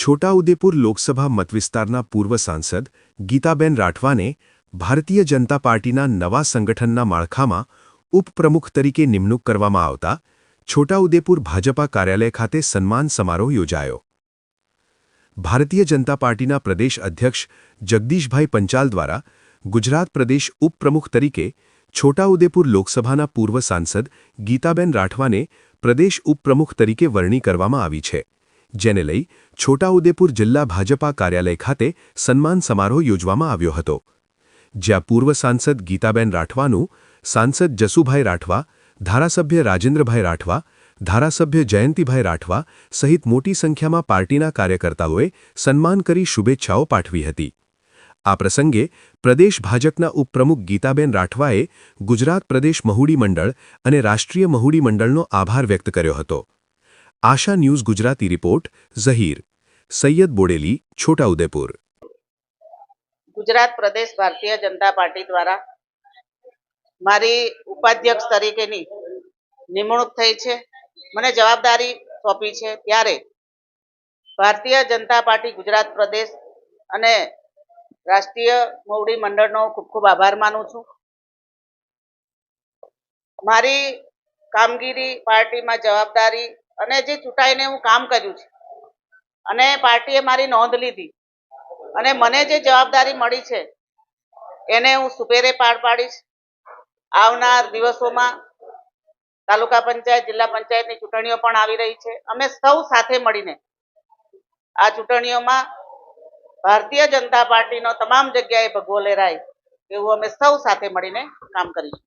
છોટાઉદેપુર લોકસભા મતવિસ્તારના પૂર્વ સાંસદ ગીતાબેન રાઠવાને ભારતીય જનતા પાર્ટીના નવા સંગઠનના માળખામાં ઉપપ્રમુખ તરીકે નિમણૂક કરવામાં આવતા છોટાઉદેપુર ભાજપા કાર્યાલય ખાતે સન્માન સમારોહ યોજાયો. ભારતીય જનતા પાર્ટીના પ્રદેશ અધ્યક્ષ જગદીશભાઈ પંચાલ દ્વારા ગુજરાત પ્રદેશ ઉપપ્રમુખ તરીકે છોટાઉદેપુર લોકસભાના પૂર્વ સાંસદ ગીતાબેન રાઠવાને પ્રદેશ ઉપપ્રમુખ તરીકે વરણી કરવામાં આવી છે. જેને લઈ છોટાઉદેપુર જિલ્લા ભાજપા કાર્યાલય ખાતે સન્માન સમારોહ યોજવામાં આવ્યો હતો, જ્યાં પૂર્વ સાંસદ ગીતાબેન રાઠવાનું, સાંસદ જસુભાઈ રાઠવા, ધારાસભ્ય રાજેન્દ્રભાઈ રાઠવા, ધારાસભ્ય જયંતિભાઈ રાઠવા સહિત મોટી સંખ્યામાં પાર્ટીના કાર્યકર્તાઓએ સન્માન કરી શુભેચ્છાઓ પાઠવી હતી. આ પ્રસંગે પ્રદેશ ભાજપના ઉપપ્રમુખ ગીતાબેન રાઠવાએ ગુજરાત પ્રદેશ મહુડી મંડળ અને રાષ્ટ્રીય મહુડી મંડળનો આભાર વ્યક્ત કર્યો હતો. આશા ન્યૂઝ ગુજરાતી રિપોર્ટ, ઝહીર. સૈયદ બોડેલી, છોટાઉદેપુર. ગુજરાત પ્રદેશ ભારતીય જનતા પાર્ટી દ્વારા મારી ઉપાધ્યક્ષ તરીકેની નિમણૂક થઈ છે. મને જવાબદારી સોંપી છે. ત્યારે ભારતીય જનતા પાર્ટી ગુજરાત પ્રદેશ અને રાષ્ટ્રીય મોવડી મંડળનો ખૂબ ખૂબ આભાર માનું છું. મારી કામગીરી પાર્ટીમાં જવાબદારી અને જે ચૂંટાઈને હું કામ કર્યું છે. અને પાર્ટીએ મારી નોંધ લીધી. અને મને જે જવાબદારી મળી છે, એને હું સુપેરે પાર પાડીશ. આવનાર દિવસોમાં તાલુકા પંચાયત, જિલ્લા પંચાયતની ચૂંટણીઓ પણ આવી રહી છે. અમે સૌ સાથે મળીને આ ચૂંટણીઓમાં ભારતીય જનતા પાર્ટીનો તમામ જગ્યાએ ભગવો લહેરાય એવું અમે સૌ સાથે મળીને કામ કરીશું.